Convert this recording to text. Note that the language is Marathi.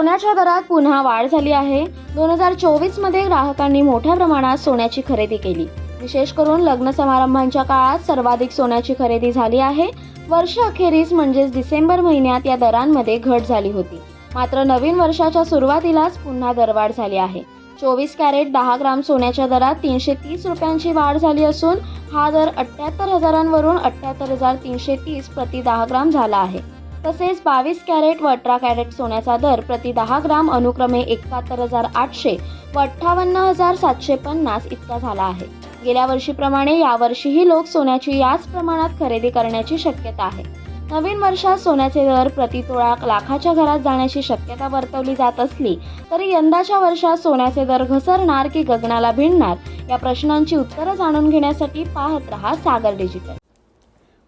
सोन्याच्या दरात पुन्हा वाढ झाली आहे. दोन हजार चोवीसमध्ये ग्राहकांनी मोठ्या प्रमाणात सोन्याची खरेदी केली. विशेष करून लग्न समारंभांच्या काळात सर्वाधिक सोन्याची खरेदी झाली आहे. वर्ष अखेरीस म्हणजेच डिसेंबर महिन्यात या दरांमध्ये घट झाली होती. मात्र नवीन वर्षाच्या सुरुवातीलाच पुन्हा दरवाढ झाली आहे. चोवीस कॅरेट दहा ग्राम सोन्याच्या दरात तीनशे तीस रुपयांची वाढ झाली असून हा दर अठ्ठ्याहत्तर हजारांवरून अठ्ठ्याहत्तर हजार तीनशे तीस प्रति दहा ग्राम झाला आहे. तसेच बावीस कॅरेट व अठरा कॅरेट सोन्याचा दर प्रति दहा ग्राम अनुक्रमे एकाहत्तर हजार आठशे व अठ्ठावन्न हजार सातशे पन्नास इतका झाला आहे. गेल्या वर्षीप्रमाणे यावर्षीही लोक सोन्याची याच प्रमाणात खरेदी करण्याची शक्यता आहे. नवीन वर्षात सोन्याचे दर प्रति तोळा लाखाच्या घरात जाण्याची शक्यता वर्तवली जात असली तरी यंदाच्या वर्षात सोन्याचे दर घसरणार की गगनाला भिडणार या प्रश्नांची उत्तरं जाणून घेण्यासाठी पाहत रहा सागर डिजिटल.